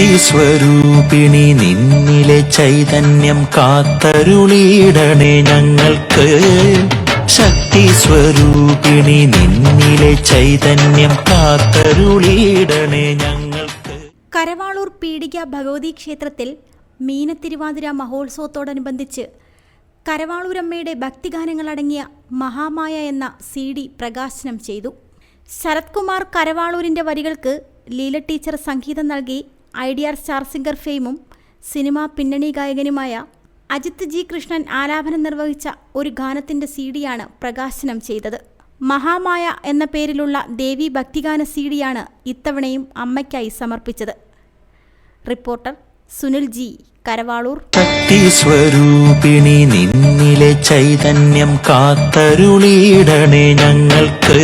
ശക്തി സ്വരൂപിണി നിന്നിലെ ചൈതന്യം കാത്തരുളിയിടണേ ഞങ്ങൾക്ക്. ശക്തി സ്വരൂപിണി നിന്നിലെ ചൈതന്യം കാത്തരുളിയിടണേ ഞങ്ങൾക്ക്. കരവാളൂർ പീഡിക ഭഗവതി ക്ഷേത്രത്തിൽ മീനത്തിരുവാതിര മഹോത്സവത്തോടനുബന്ധിച്ച് കരവാളൂരമ്മയുടെ ഭക്തിഗാനങ്ങളടങ്ങിയ മഹാമായ എന്ന സി ഡി പ്രകാശനം ചെയ്തു. ശരത്കുമാർ കരവാളൂരിന്റെ വരികൾക്ക് ലീല ടീച്ചർ സംഗീതം നൽകി ഐഡിയർ സ്റ്റാർ സിംഗർ ഫെയിമും സിനിമാ പിന്നണി ഗായകനുമായ അജിത് ജി കൃഷ്ണൻ ആലാപനം നിർവഹിച്ച ഒരു ഗാനത്തിന്റെ സി ഡിയാണ് പ്രകാശനം ചെയ്തത്. മഹാമായ എന്ന പേരിലുള്ള ദേവി ഭക്തിഗാന സി ഡിയാണ് ഇത്തവണയും അമ്മയ്ക്കായി സമർപ്പിച്ചത്. Reporter Sunil G Karavaloor. സ്വരൂപിണി നിന്നിലെ ചൈതന്യം കാത്തരുളീടണേ ഞങ്ങൾക്ക്.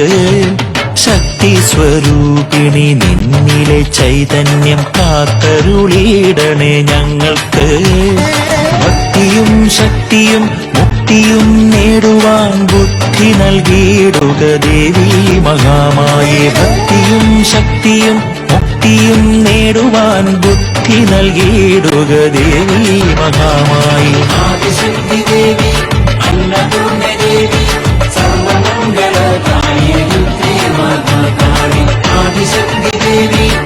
ശക്തി സ്വരൂപിണി നിന്നിലെ ചൈതന്യം കാത്തരുളിയിടണേ ഞങ്ങൾക്ക്. ഭക്തിയും ശക്തിയും മുക്തിയും നേടുവാൻ ബുദ്ധി നൽകിയിടുക ദേവി മഹാമായേ. ഭക്തിയും ശക്തിയും മുക്തിയും നേടുവാൻ ബുദ്ധി നൽകിയിടുക ദേവി മഹാമായി. ആദിശക്തി baby.